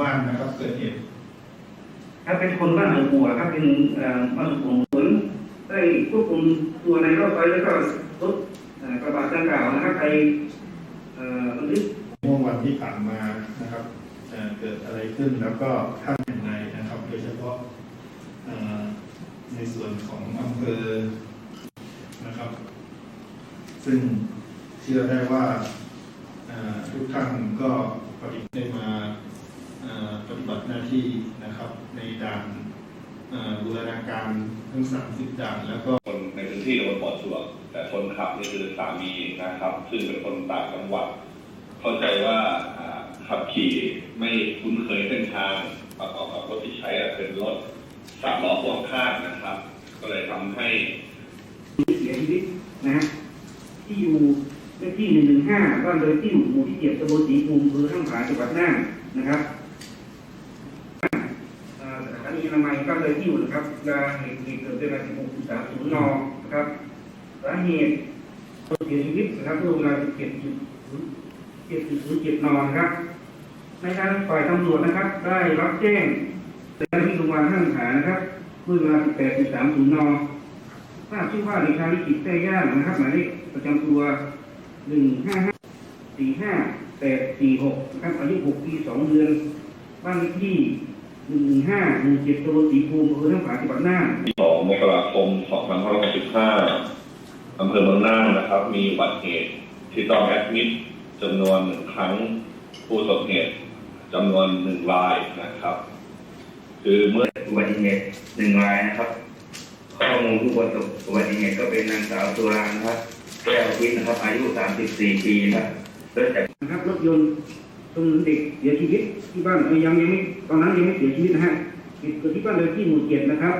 บ้านนะครับเกิดเหตุถ้าเป็นคนบ้านหนองบัวครับเป็นเอ่อบ้านหนองบัวผลได้ควบคุมตัวในรอบไปแล้วก็รถเอ่อกระบะดังกล่าวนะครับไปเอ่อบันทึกเมื่อวันที่ผ่านมานะครับเอ่อเกิดอะไรขึ้นแล้วก็ท่านอย่างไรนะครับโดยเฉพาะเอ่อในส่วนของอำเภอนะครับ ซึ่งเชื่อได้ว่าเอ่อทุกท่านก็ปฏิบัติได้มาเอ่อ ปฏิบัติหน้าที่นะครับในด่านเอ่อบูรณาการทั้ง 30 ด่านแล้วก็คนในพื้นที่ตำบลปอดชัวแต่คนขับนี่คือสามีนะครับ ซึ่งเป็นคนต่างจังหวัด เข้าใจว่าอ่าขับขี่ไม่คุ้นเคยเส้นทางประกอบกับรถที่ใช้อะเป็นรถสามล้อพ่วงข้างนะครับ ก็เลยทำให้เสียชีวิตนะฮะที่อยู่เลขที่หนึ่งหนึ่งห้าบ้านเลยที่หมู่ที่เจ็ดตำบลศรีภูมิอำเภอข้างผาจังหวัดน่านนะครับเอ่อสถา นามัยบ้านเลยที่อยู่นะครับเวลาเหตุเกิดเวลาสิบหกสามศูนย์นนะครับสาเหตุเสียชีวิตนะครับเมื่อเวลาสิบเจ็ดจุดเจ็ดศูนย์เจ็ดนนะครับในทางฝ่ายตำรวจนะครับ ได้รับแจ้งเจ้ากที่โรงพยาบาลห้างขานะครับเมื่อเวลา18.30นอนทราบชื่อว่าเด็กชายลิขิตแท้ย่างนะครับหมายเลขประจำตัว 155 45 846นะครับอายุ 6 ปี 2 เดือน บ้านเลขที่ 115หมู่7ตำบลศรีภูมิอำเภอท่าผาจังหวัดน่าน2มกราคม2565อยสิบห้าอำเภอเมืองน่านนะครับ มีอุบัติเหตุที่ต้องแอดมิดจำนวนหนึ่งครั้งผู้ประสบเหตุจำนวนหนึ่งรายนะครับ คือเมื่ออุบัติเหตุหนึ่งรายนะครับข้อมูลผู้ประสบอุบัติเหตุก็เป็นนางสาวตุลานะครับแก้วทิพย์นะครับ อายุ 34 ปีนะครับเกิดจากนะครับรถยนต์ ตรงเด็กเสียชีวิตที่บ้านยังยังไม่ตอนนั้นยังไม่เสียชีวิตนะฮะเกิดที่บ้านเลยที่หมู่เจ็ดนะครับ